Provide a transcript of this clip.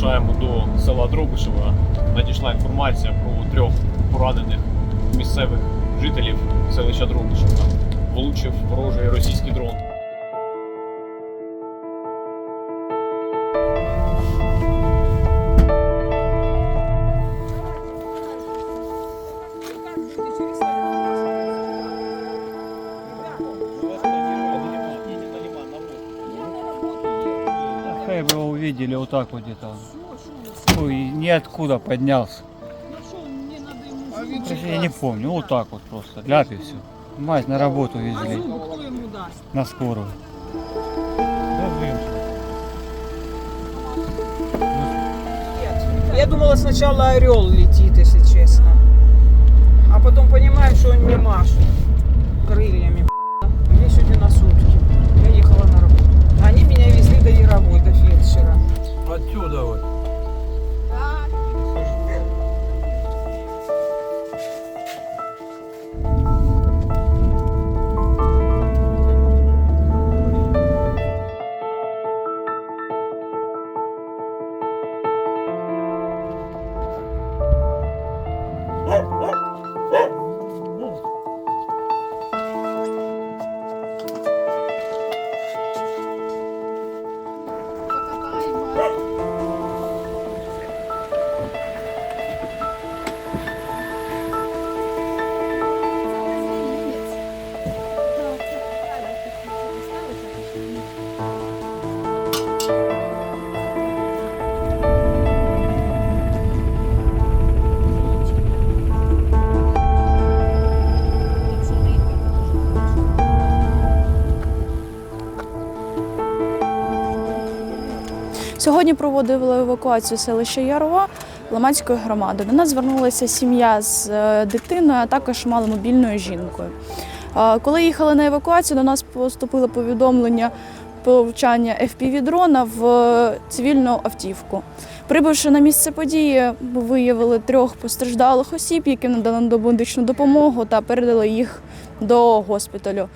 Вирушаємо до села Дробишева. Надійшла інформація про трьох поранених місцевих жителів селища Дробишева. Влучив ворожий російський дрон. Хай бы увидели вот так вот где-то. Ой, ниоткуда поднялся. Я не помню, вот так вот просто. Ляп все. Мать на работу везли. На скорую. Я думала сначала орел летит, если Сьогодні проводили евакуацію селища Ярова Лиманської громади. До нас звернулася сім'я з е, дитиною, а також маломобільною жінкою. Коли їхали на евакуацію, до нас поступило повідомлення про влучання FPV-дрона в е, цивільну автівку. Прибувши на місце події, виявили трьох постраждалих осіб, яким надали домедичну допомогу та передали їх до госпіталю.